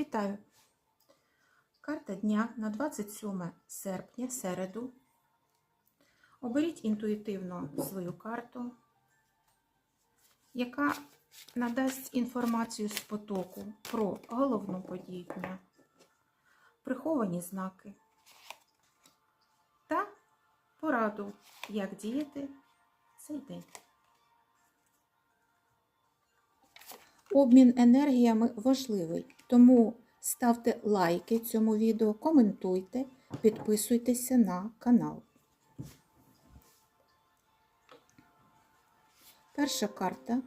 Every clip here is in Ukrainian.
Вітаю! Карта дня на 27 серпня, середу. Оберіть інтуїтивно свою карту, яка надасть інформацію з потоку про головну подію дня, приховані знаки та пораду, як діяти цей день. Обмін енергіями важливий, тому ставте лайки цьому відео, коментуйте, підписуйтеся на канал. Перша карта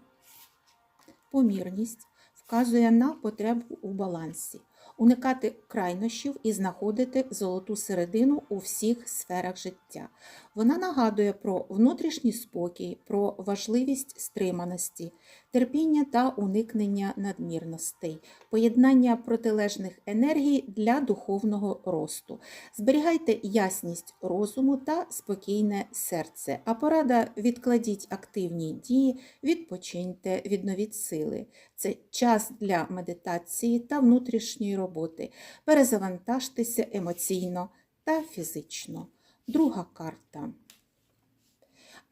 помірність вказує на потребу у балансі, уникати крайнощів і знаходити золоту середину у всіх сферах життя. Вона нагадує про внутрішній спокій, про важливість стриманості, терпіння та уникнення надмірностей, поєднання протилежних енергій для духовного росту. Зберігайте ясність розуму та спокійне серце. А порада відкладіть активні дії, відпочиньте, відновіть сили. Це час для медитації та внутрішньої роботи. Перезавантажтеся емоційно та фізично. Друга карта.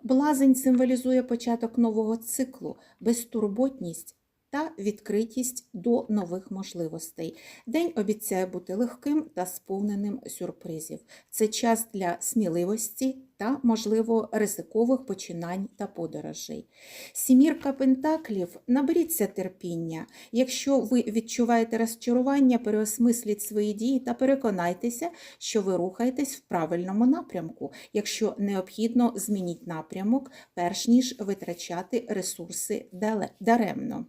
Блазень символізує початок нового циклу, безтурботність та відкритість до нових можливостей. День обіцяє бути легким та сповненим сюрпризів. Це час для сміливості та, можливо, ризикових починань та подорожей. Сімірка пентаклів наберіться терпіння. Якщо ви відчуваєте розчарування, переосмисліть свої дії та переконайтеся, що ви рухаєтесь в правильному напрямку. Якщо необхідно, змініть напрямок, перш ніж витрачати ресурси даремно.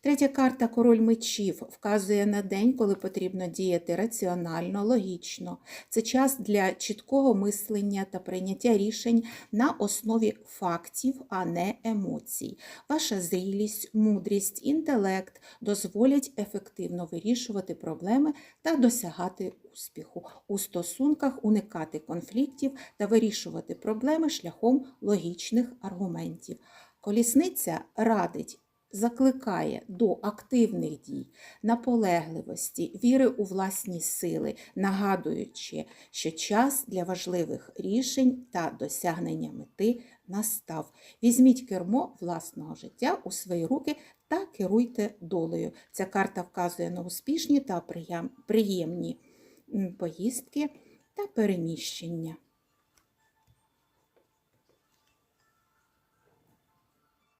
Третя карта Король мечів вказує на день, коли потрібно діяти раціонально, логічно. Це час для чіткого мислення та прийняття рішень на основі фактів, а не емоцій. Ваша зрілість, мудрість, інтелект дозволять ефективно вирішувати проблеми та досягати успіху у стосунках, уникати конфліктів та вирішувати проблеми шляхом логічних аргументів. Колісниця радить закликає до активних дій, наполегливості, віри у власні сили, нагадуючи, що час для важливих рішень та досягнення мети настав. Візьміть кермо власного життя у свої руки та керуйте долею. Ця карта вказує на успішні та приємні поїздки та переміщення.